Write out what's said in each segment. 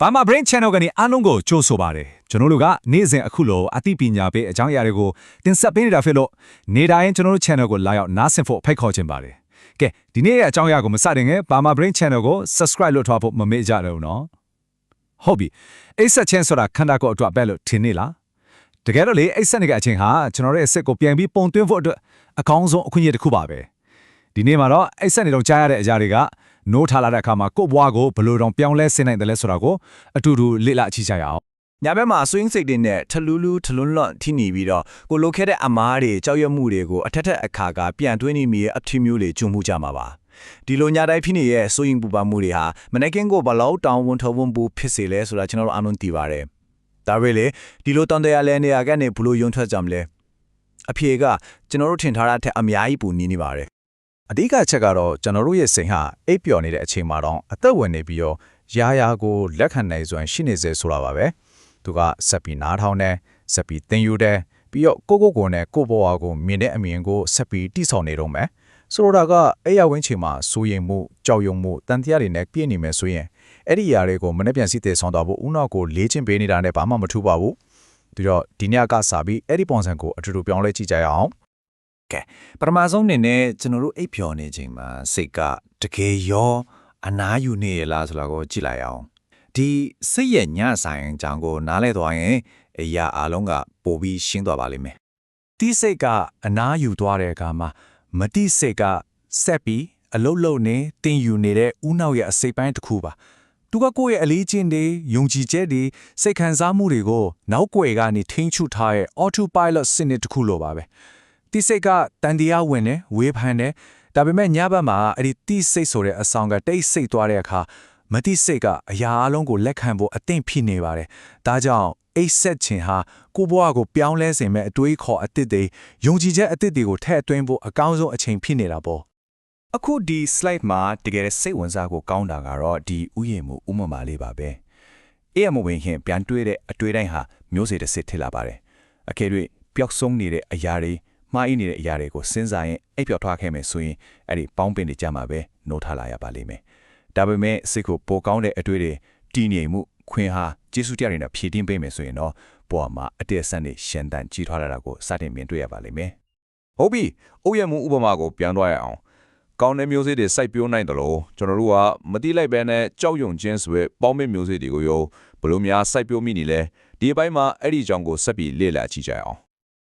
ဘာမာ brain channel ကနေအားလုံးကိုကြိုးဆိုပါတယ်ကျွန်တော်တို့ကနေ့စဉ်အခုလိုအသိပညာပေးအကြောင်းအရာတွေကိုတင်ဆက်ပေးနေတာဖြစ်လို့နေတိုင်းကျွန်တော်တို့ channel ကိုလာရောက်နားဆင်ဖို့ဖိတ်ခေါ်ခြင်းပါတယ်ကဲဒီနေ့ရဲ့အကြောင်းအရာကိုမစတင်ခင်ဘာမာ brain channel ကို subscribe လုပ်ထားဖို့မမေ့ကြတော့ဘူးနော်ဟုတ်ပြီအိတ်ဆက်ချင်းဆိုတာခန္ဓာကိုယ်အတွက်ပဲလို့ထင်နေလားတကယ်တော့လေအိတ်ဆက်နေတဲ့အချိန်ဟာကျွန်တော်တို့ရဲ့စစ်ကိုပြန်ပြီးပုံသွင်းဖို့အတွက်အကောင်းဆုံးအခွင့်အရေးတစ်ခုပါပဲဒီနေ့မှာတော့အိတ်ဆက်နေတော့ကြားရတဲ့အရာတွေက နိုးထားလာတဲ့အခါမှာကိုယ့်ဘဝကိုဘယ်လိုတောင်ပြောင်းလဲဆင်းနိုင်တယ်လဲဆိုတာကိုအတူတူလေ့လာကြည့်ကြရအောင်ညာဘက်မှာ swing စိတ်တွေနဲ့ထလူးလူးထလွန်းလွန်းထိနေပြီးတော့ကိုလိုခဲ့တဲ့အမားတွေကြောက်ရွံ့မှုတွေကိုအထက်ထက်အခါကပြန်တွင်းနေမိရဲ့အထီးမျိုးတွေကျွမှုကြမှာပါဒီလိုညာတိုင်းဖြစ်နေတဲ့စိုးရင်ပူပါမှုတွေဟာမနေ့ကင်းကိုဘလောက်တောင်းဝန်ထဝန်ပူဖြစ်စေလဲဆိုတာကျွန်တော်တို့အားလုံးသိပါတယ်ဒါပေလေဒီလိုတန်တရားလဲနေရကနေဘလို့ယုံထွက်ကြမလဲအဖြေကကျွန်တော်တို့ထင်ထားတာထက်အများကြီးပူနေနေပါတယ် အဓိကအချက်ကတော့ကျွန်တော်တို့ရဲ့စိတ်ဟာအိပ်ပျော်နေတဲ့အချိန်မှာတော့အသက်ဝင်နေပြီးတော့ရာရာကိုလက်ခံနိုင်စွမ်းရှိနေစေဆိုတာပါပဲသူကဆက်ပြီးနားထောင်တယ်ဆက်ပြီးသင်ယူတယ်ပြီးတော့ကိုကိုကိုနဲ့ကိုဘဝကိုမြင်တဲ့အမြင်ကိုဆက်ပြီးတိဆောက်နေတော့မယ်ဆိုတော့ဒါကအဲ့ရဝင်းချိန်မှာစိုးရင်မှုကြောက်ရွံ့မှုတန်တရားတွေနဲ့ပြည့်နေမယ်ဆိုရင်အဲ့ဒီຢာတွေကိုမနေ့ပြန်စီတဲ့ဆောင်းတော့ဖို့ဦးနောက်ကိုလေးချင်းပေးနေတာနဲ့ဘာမှမထူးပါဘူးဒီတော့ဒီညကစပြီးအဲ့ဒီပုံစံကိုအတူတူပြောင်းလဲကြည့်ကြရအောင် ပထမဆုံးအနေနဲ့ကျွန်တော်တို့အိပ်ပျော်နေချိန်မှာစိတ်ကတကယ်ရောအနားယူနေရလားဆိုတာကိုကြည့်လိုက်အောင်ဒီစိတ်ရဲ့ညဆိုင်အကြောင်းကိုနားလဲသွားရင်အရာအလုံးကပိုပြီးရှင်းသွားပါလိမ့်မယ်တိစိတ်ကအနားယူသွားတဲ့အခါမှာမတိစိတ်ကဆက်ပြီးအလုတ်လုတ်နေတင်ယူနေတဲ့ဥနောက်ရဲ့အစိတ်ပိုင်းတစ်ခုပါသူကကိုယ့်ရဲ့အလေးချင်းတွေယုံကြည်ချက်တွေစိတ်ခံစားမှုတွေကိုနောက်ွယ်ကနေထိန်းချုပ်ထားတဲ့ autopilot စနစ်တစ်ခုလိုပါပဲ တိစိတ်ကတန်တရားဝင်တယ်ဝေးဖန်တယ်ဒါပေမဲ့ညဘက်မှာအဲ့ဒီတိစိတ်ဆိုတဲ့အဆောင်ကတိတ်ဆိတ်သွားတဲ့အခါမတိစိတ်ကအရာအလုံးကိုလက်ခံဖို့အသင့်ဖြစ်နေပါတယ်ဒါကြောင့်အိတ်ဆက်ခြင်းဟာကိုယ့်ဘဝကိုပြောင်းလဲစေမဲ့အတွေးခေါ်အသစ်တွေယုံကြည်ချက်အသစ်တွေကိုထည့်သွင်းဖို့အကောင်းဆုံးအချိန်ဖြစ်နေတာပေါ့အခုဒီ slide မှာတကယ်စိတ်ဝင်စားဖို့ကောင်းတာကတော့ဒီဥယျာဉ်မှုဥမမာလေးပါပဲအေးအမဝင်ခင်ပြန်တွေးတဲ့အတွေးတိုင်းဟာမျိုးစေ့တစ်စစ်ထစ်လာပါတယ်အကယ်၍ပျောက်ဆုံးနေတဲ့အရာတွေ မှားအင်းနေတဲ့အရာတွေကိုစဉ်းစားရင်အိပ်ပျော်ထွက်ခဲ့မယ်ဆိုရင်အဲ့ဒီပေါင်းပင်တွေကြမှာပဲနှိုးထားလာရပါလိမ့်မယ်ဒါပေမဲ့စိတ်ကိုပိုကောင်းတဲ့အတွေ့တွေတည်ငြိမ်မှုခွင်ဟာကျေးဇူးတရားတွေနဲ့ဖြည့်တင်းပေးမယ်ဆိုရင်တော့ပေါ်မှာအတက်အဆန်းတွေရှင်းတန်ကြီးထွားလာတာကိုစတင်မြင်တွေ့ရပါလိမ့်မယ်ဟုတ်ပြီ။အိုးရမှုဥပမာကိုပြန်သွားရအောင်။ကောင်းတဲ့မျိုးစေ့တွေစိုက်ပျိုးနိုင်တယ်လို့ကျွန်တော်တို့ကမတိလိုက်ပဲနဲ့ကြောက်ရွံ့ခြင်းဆိုတဲ့ပေါင်းမင်းမျိုးစေ့တွေကိုရောဘယ်လိုများစိုက်ပျိုးမိနေလဲဒီအပိုင်းမှာအဲ့ဒီအကြောင်းကိုဆက်ပြီးလေ့လာကြည့်ကြရအောင်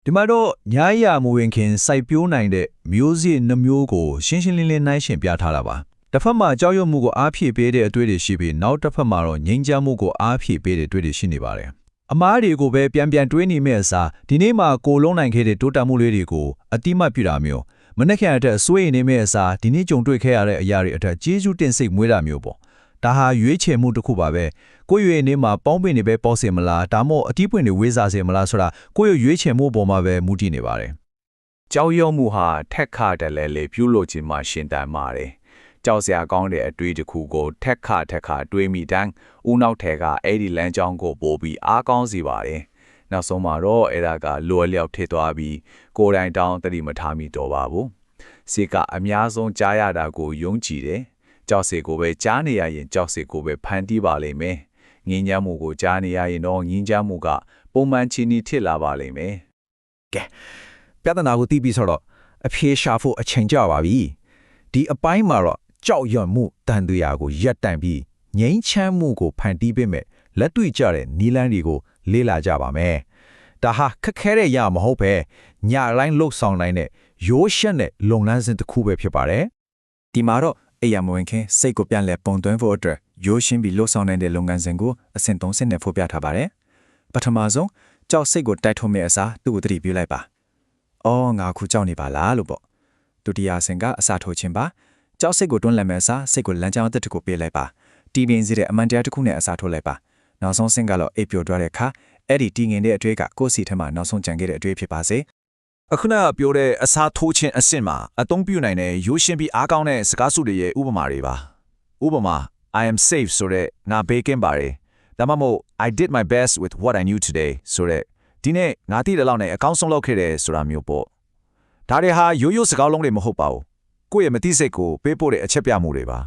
ဒီမှာတော့ညာရမဝင်ခင်စိုက်ပျိုးနိုင်တဲ့မျိုးစေ့နှမျိုးကိုရှင်းရှင်းလင်းလင်းနှိုင်းရှင်ပြထားတာပါတစ်ဖက်မှာကြောက်ရွံ့မှုကိုအားဖြည့်ပေးတဲ့အတွေ့တွေရှိပြီးနောက်တစ်ဖက်မှာတော့ငြိမ်းချမ်းမှုကိုအားဖြည့်ပေးတဲ့အတွေ့တွေရှိနေပါတယ်အမားတွေကိုပဲပြန်ပြန်တွေးနေမဲ့အစားဒီနေ့မှာကိုလုံးနိုင်ခဲ့တဲ့တိုးတက်မှုလေးတွေကိုအတိမတ်ပြတာမျိုးမနေ့ကအထက်ဆွေးနေမဲ့အစားဒီနေ့ကြုံတွေ့ခဲ့ရတဲ့အရာတွေအထက်ကျေးဇူးတင်စိတ်မွေးတာမျိုးပေါ့ ဒါဟာရွေးချယ်မှုတစ်ခုပါပဲကိုယ့်ရွေနေမှာပေါင်းပင်နေပဲပေါ့စင်မလားဒါမှမဟုတ်အတီးပွင့်တွေဝေးစားစင်မလားဆိုတာကိုယ့်ရဲ့ရွေးချယ်မှုပေါ်မှာပဲမူတည်နေပါတယ်ကြောက်ရွံ့မှုဟာထက်ခတယ်လဲလေပြုလို့ခြင်းမှရှင်တန်ပါတယ်ကြောက်စရာကောင်းတဲ့အတွေ့တစ်ခုကိုထက်ခထက်ခတွေးမိတိုင်းဦးနောက်ထဲကအဲ့ဒီလမ်းကြောင်းကိုပို့ပြီးအားကောင်းစီပါတယ်နောက်ဆုံးမှာတော့အဲ့ဒါကလွယ်လျောက်ထစ်သွားပြီးကိုယ်တိုင်တောင်းတတိမထားမိတော့ပါဘူးစိတ်ကအများဆုံးကြားရတာကိုယုံကြည်တယ် ကြောက်စိတ်ကိုပဲကြားနေရရင်ကြောက်စိတ်ကိုပဲဖန်တီးပါလိမ့်မယ်ငင်းချမ်းမှုကိုကြားနေရရင်တော့ငင်းချမ်းမှုကပုံမှန်ချင်းနီထစ်လာပါလိမ့်မယ်ပြဿနာကိုသိပြီးဆိုတော့အဖြေရှာဖို့အချိန်ကျပါပြီဒီအပိုင်းမှာတော့ကြောက်ရွံ့မှုတန်တရားကိုရပ်တန့်ပြီးငြိမ်းချမ်းမှုကိုဖန်တီးပေးမယ်လက်တွေ့ကျတဲ့နီလန်းတွေကို လေ့လာကြပါမယ်ဒါဟာခက်ခဲတဲ့ရမဟုတ်ပဲညတိုင်းလှုပ်ဆောင်နိုင်တဲ့ရိုးရှက်တဲ့လုပ်ငန်းစဉ်တစ်ခုပဲဖြစ်ပါတယ်ဒီမှာတော့ အိယာမဝင်ခင်စိတ်ကိုပြန်လဲပုံသွင်းဖို့အတွက်ရိုးရှင်းပြီးလှုပ်ဆောင်နိုင်တဲ့လုပ်ငန်းစဉ်ကိုအဆင့်၃ဆင့်နဲ့ဖော်ပြထားပါတယ်။ပထမဆုံးကြောက်စိတ်ကိုတိုက်ထုတ်မဲ့အစားသူ့ကိုတတိပြုလိုက်ပါ။အော်ငါခုကြောက်နေပါလားလို့ပေါ့။ဒုတိယဆင့်ကအစာထိုးခြင်းပါ။ကြောက်စိတ်ကိုတွန်းလှန်မဲ့အစားစိတ်ကိုလမ်းကြောင်းအသစ်တစ်ခုပေးလိုက်ပါ။တီးပင်စီတဲ့အမှန်တရားတစ်ခုနဲ့အစာထိုးလိုက်ပါ။နောက်ဆုံးဆင့်ကတော့အိပ်ပျော်သွားတဲ့အခါအဲ့ဒီတီးငင်တဲ့အတွေ့ကကိုယ့်စီထဲမှာနောက်ဆုံးကြံခဲ့တဲ့အတွေ့ဖြစ်ပါစေ။ အခုနကပြောတဲ့အစားထိုးခြင်းအဆင့်မှာအသုံးပြုနိုင်တဲ့ရိုးရှင်းပြီးအားကောင်းတဲ့စကားစုတွေရဲ့ဥပမာတွေပါဥပမာ I am safe ဆိုတဲ့ငါဘေးကင်းပါတယ်ဒါမှမဟုတ် I did my best with what I knew today ဆိုတဲ့ဒီနေ့ငါသိတဲ့လောက်နဲ့အကောင်းဆုံးလုပ်ခဲ့တယ်ဆိုတာမျိုးပေါ့ဒါတွေဟာရိုးရိုးစကားလုံးတွေမဟုတ်ပါဘူးကိုယ့်ရဲ့မသိစိတ်ကိုပေးပို့တဲ့အချက်ပြမှုတွေပါ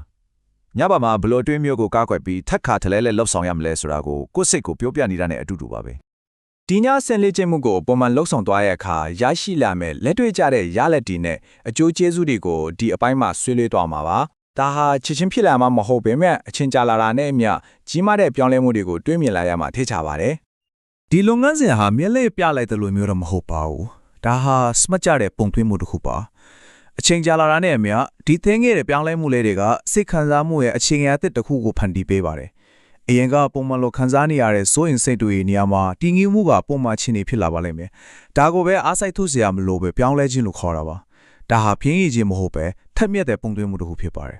ညဘာမှာဘလို့အတွင်းမျိုးကိုကားကွက်ပြီးထက်ခါထလဲလဲလှုပ်ဆောင်ရမလဲဆိုတာကိုကိုယ့်စိတ်ကိုပြောပြနေတာနဲ့အတူတူပါပဲ ဒီညဆင်လေးချင်းမှုကိုပုံမှန်လှုပ်ဆောင်သွားရဲ့အခါရရှိလာမဲ့လက်တွေ့ကျတဲ့ရလက်တီနဲ့အကျိုးကျေးဇူးတွေကိုဒီအပိုင်းမှာဆွေးနွေးသွားမှာပါဒါဟာချစ်ချင်းဖြစ်လာမှမဟုတ်ပေမဲ့အချင်းကြလာတာနဲ့အမျှကြီးမားတဲ့ပြောင်းလဲမှုတွေကိုတွေးမြင်လာရမှာထိချပါတယ်ဒီလုပ်ငန်းစဉ်ဟာမျက်လေးပြလိုက်တယ်လို့မျိုးတော့မဟုတ်ပါဘူးဒါဟာစမတ်ကြတဲ့ပုံသွင်းမှုတစ်ခုပါအချိန်ကြာလာတာနဲ့အမျှဒီသင်းငယ်တဲ့ပြောင်းလဲမှုလေးတွေကစိတ်ခံစားမှုရဲ့အချိန်အသစ်တစ်ခုကိုဖန်တီးပေးပါတယ် အရင်ကပုံမှန်လိုခံစားနေရတဲ့စိုးရင်စိတ်တွေနေရာမှာတည်ငြိမ်မှုကပုံမှန်ချင်းနေဖြစ်လာပါလိမ့်မယ်ဒါကိုပဲအားစိုက်ထုစရာမလိုပဲပြောင်းလဲခြင်းလို့ခေါ်တာပါဒါဟာပြင်းရည်ခြင်းမဟုတ်ပဲထက်မြက်တဲ့ပုံသွင်းမှုတစ်ခုဖြစ်ပါတယ်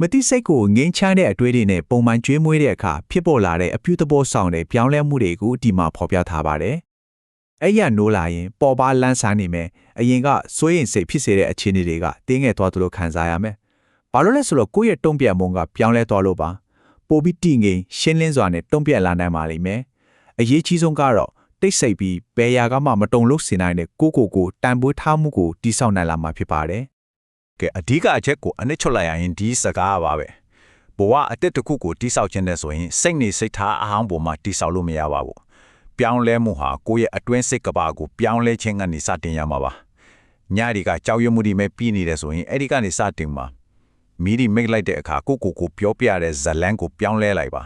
မတိစိတ်ကိုငိမ့်ချမ်းတဲ့အတွေးတွေနဲ့ပုံမှန်ကျွေးမွေးတဲ့အခါဖြစ်ပေါ်လာတဲ့အပြုသဘောဆောင်တဲ့ပြောင်းလဲမှုတွေကိုဒီမှာဖော်ပြထားပါတယ်။အဲ့ရနိုးလာရင်ပေါ်ပါလန်းဆန်းနေမယ်။အရင်ကစိုးရင်စိတ်ဖြစ်စေတဲ့အခြေအနေတွေကတင်းငယ်သွားသလိုခံစားရမယ်။ဘာလို့လဲဆိုတော့ကိုယ့်ရဲ့တုံ့ပြန်မှုကပြောင်းလဲသွားလို့ပါ။ ပိုပြီးတည်ငြိမ်ရှင်းလင်းစွာနဲ့တုံ့ပြန်လာနိုင်ပါလိမ့်မယ်။အရေးကြီးဆုံးကတော့တိတ်ဆိတ်ပြီးဘယ်ရာကမှမတုံလို့စင်နိုင်တဲ့ကိုယ့်ကိုယ်ကိုတန်ဖိုးထားမှုကိုတိဆောက်နိုင်လာမှာဖြစ်ပါတယ်။ကဲအဓိကအချက်ကိုအနစ်ချွတ်လိုက်ရရင်ဒီစကားပါပဲဘဝအတက်တစ်ခုကိုတိဆောက်ခြင်းနဲ့ဆိုရင်စိတ်နေစိတ်ထားအဟောင်းပေါ်မှာတိဆောက်လို့မရပါဘူးပြောင်းလဲမှုဟာကိုယ့်ရဲ့အတွင်းစိတ်ကဘာကိုပြောင်းလဲခြင်းကနေစတင်ရမှာပါညဒီကကြောက်ရွံ့မှုတွေမဲ့ပြီးနေတယ်ဆိုရင်အဲ့ဒီကနေစတင်မှာ မီဒီမိတ်လိုက်တဲ့အခါကိုယ့်ကိုယ်ကိုပြောပြရတဲ့ဇလန်းကိုပြောင်းလဲလိုက်ပါ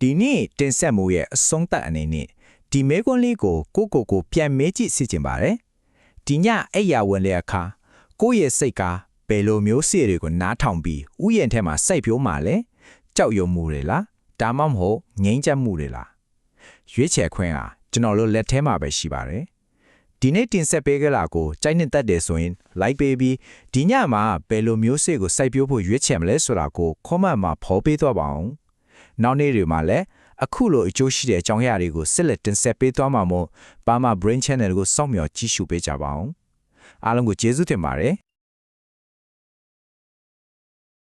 ဒီနေ့တင်ဆက်မှုရဲ့အဆုံးသတ်အနေနဲ့ဒီမဲကွန်းလေးကိုကိုကိုကိုပြန်မေးကြည့်စီခြင်းပါတယ်။ဒီညအဲ့ရဝင်တဲ့အခါကိုယ့်ရဲ့စိတ်ကဘယ်လိုမျိုးစီတွေကိုနားထောင်ပြီးဥယျာဉ်ထဲမှာစိုက်ပြိုးမှလဲကြောက်ရွံ့မှုတွေလားဒါမှမဟုတ်ငြိမ်းချမ်းမှုတွေလားရွေးချယ်ခွင့်ဟာကျွန်တော်တို့လက်ထဲမှာပဲရှိပါတယ်။ ဒီနေ့တင်ဆက်ပေးကြတာကိုကြိုက်နှစ်သက်တယ်ဆိုရင် like ပေးပြီးဒီညမှာဘယ်လိုမျိုးစိကိုစိုက်ပြိုးဖို့ရွေးချယ်မလဲဆိုတာကို comment မှာဖော်ပေးတော့ပါအောင်။နောက်နေ့တွေမှာလည်းအခုလိုအကျိုးရှိတဲ့အကြောင်းအရာတွေကိုဆက်လက်တင်ဆက်ပေးသွားမှာမို့ဘာမှ brain channel ကိုစောင့်မျှော်ကြည့်ရှုပေးကြပါအောင်အားလုံးကိုကျေးဇူးတင်ပါတယ်